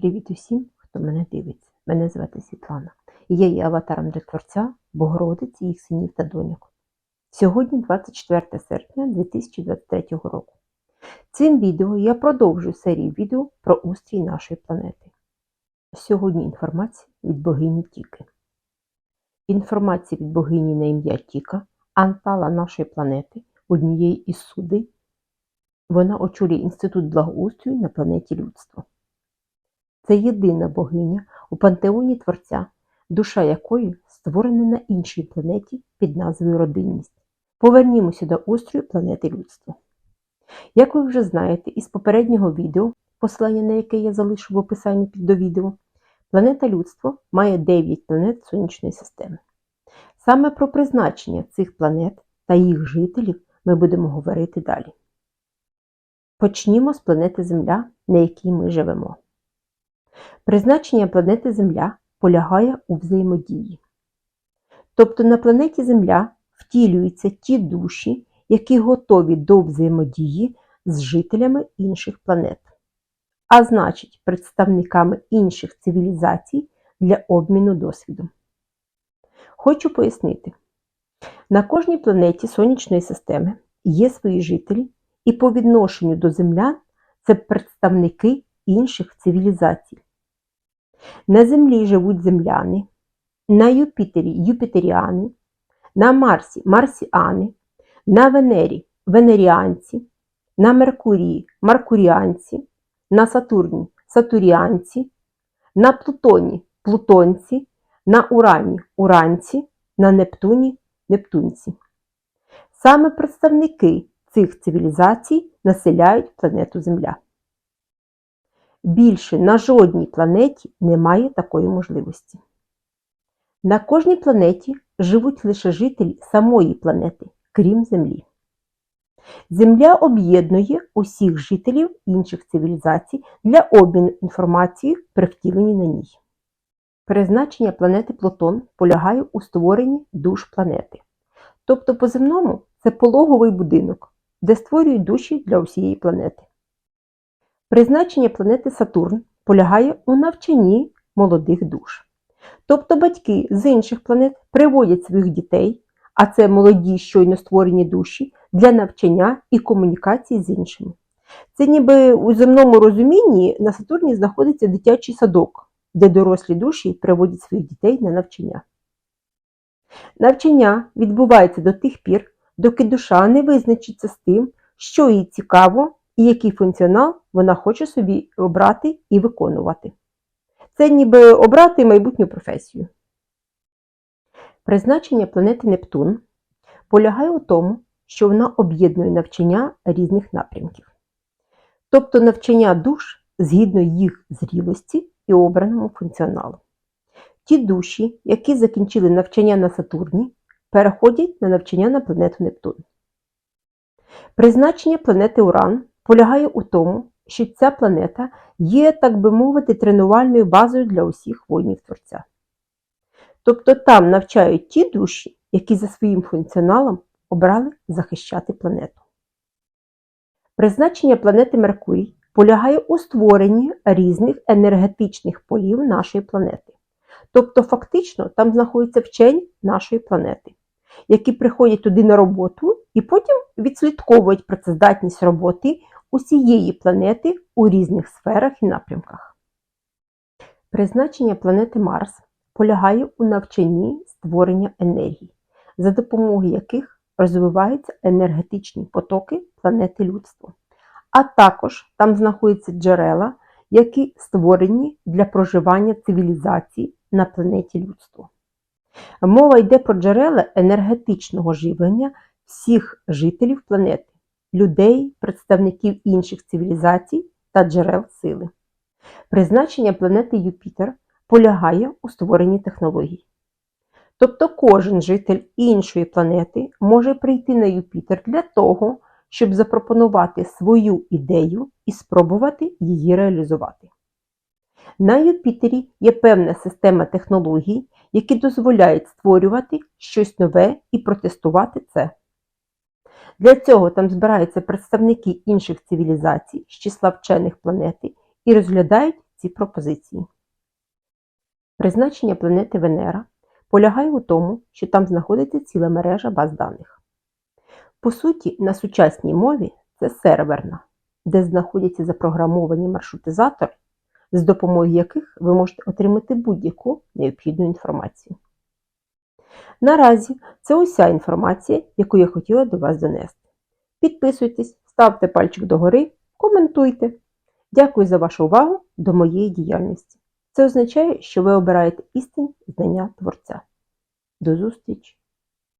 Привіт усім, хто мене дивиться. Мене звати Світлана. І я є аватаром для Творця, Богородиці, їх синів та доньок. Сьогодні 24 серпня 2023 року. Цим відео я продовжую серію відео про устрій нашої планети. Сьогодні інформація від богині Тіки. Інформація від богині на ім'я Тіка, антала нашої планети, однієї із суди. Вона очолює Інститут благоустрою на планеті людство. Це єдина богиня у пантеоні Творця, душа якої створена на іншій планеті під назвою Родинність. Повернімося до устрою планети людства. Як ви вже знаєте із попереднього відео, посилання на яке я залишу в описанні під до відео, планета людство має 9 планет Сонячної системи. Саме про призначення цих планет та їх жителів ми будемо говорити далі. Почнімо з планети Земля, на якій ми живемо. Призначення планети Земля полягає у взаємодії. Тобто на планеті Земля втілюються ті душі, які готові до взаємодії з жителями інших планет, а значить, представниками інших цивілізацій для обміну досвідом. Хочу пояснити: на кожній планеті Сонячної системи є свої жителі, і по відношенню до землян це представники інших цивілізацій. На Землі живуть земляни, на Юпітері юпітеріани, на Марсі марсіани, на Венері венеріанці, на Меркурії маркуріанці, на Сатурні сатуріанці, на Плутоні плутонці, на Урані уранці, на Нептуні нептунці. Саме представники цих цивілізацій населяють планету Земля. Більше на жодній планеті немає такої можливості. На кожній планеті живуть лише жителі самої планети, крім Землі. Земля об'єднує усіх жителів інших цивілізацій для обміну інформацією при втіленні на ній. Призначення планети Плутон полягає у створенні душ планети. Тобто, по земному це пологовий будинок, де створюють душі для усієї планети. Призначення планети Сатурн полягає у навчанні молодих душ. Тобто батьки з інших планет приводять своїх дітей, а це молоді щойно створені душі, для навчання і комунікації з іншими. Це ніби у земному розумінні на Сатурні знаходиться дитячий садок, де дорослі душі приводять своїх дітей на навчання. Навчання відбувається до тих пір, доки душа не визначиться з тим, що їй цікаво і який функціонал вона хоче собі обрати і виконувати. Це ніби обрати майбутню професію. Призначення планети Нептун полягає у тому, що вона об'єднує навчання різних напрямків, тобто навчання душ згідно їх зрілості і обраному функціоналу. Ті душі, які закінчили навчання на Сатурні, переходять на навчання на планету Нептун. Призначення планети Уран полягає у тому, що ця планета є, так би мовити, тренувальною базою для усіх воїнів Творця. Тобто там навчають ті душі, які за своїм функціоналом обрали захищати планету. Призначення планети Меркурій полягає у створенні різних енергетичних полів нашої планети. Тобто, фактично, там знаходяться вчені нашої планети, які приходять туди на роботу і потім відслідковують працездатність роботи усієї планети у різних сферах і напрямках. Призначення планети Марс полягає у навчанні створення енергії, за допомогою яких розвиваються енергетичні потоки планети людства. А також там знаходяться джерела, які створені для проживання цивілізацій на планеті людство. Мова йде про джерела енергетичного живлення всіх жителів планети людей, представників інших цивілізацій та джерел сили. Призначення планети Юпітер полягає у створенні технологій. Тобто кожен житель іншої планети може прийти на Юпітер для того, щоб запропонувати свою ідею і спробувати її реалізувати. На Юпітері є певна система технологій, які дозволяють створювати щось нове і протестувати це. Для цього там збираються представники інших цивілізацій з числа вчених планети і розглядають ці пропозиції. Призначення планети Венера полягає у тому, що там знаходиться ціла мережа баз даних. По суті, на сучасній мові це серверна, де знаходяться запрограмовані маршрутизатори, з допомогою яких ви можете отримати будь-яку необхідну інформацію. Наразі це уся інформація, яку я хотіла до вас донести. Підписуйтесь, ставте пальчик догори, коментуйте. Дякую за вашу увагу до моєї діяльності. Це означає, що ви обираєте істинні знання Творця. До зустрічі!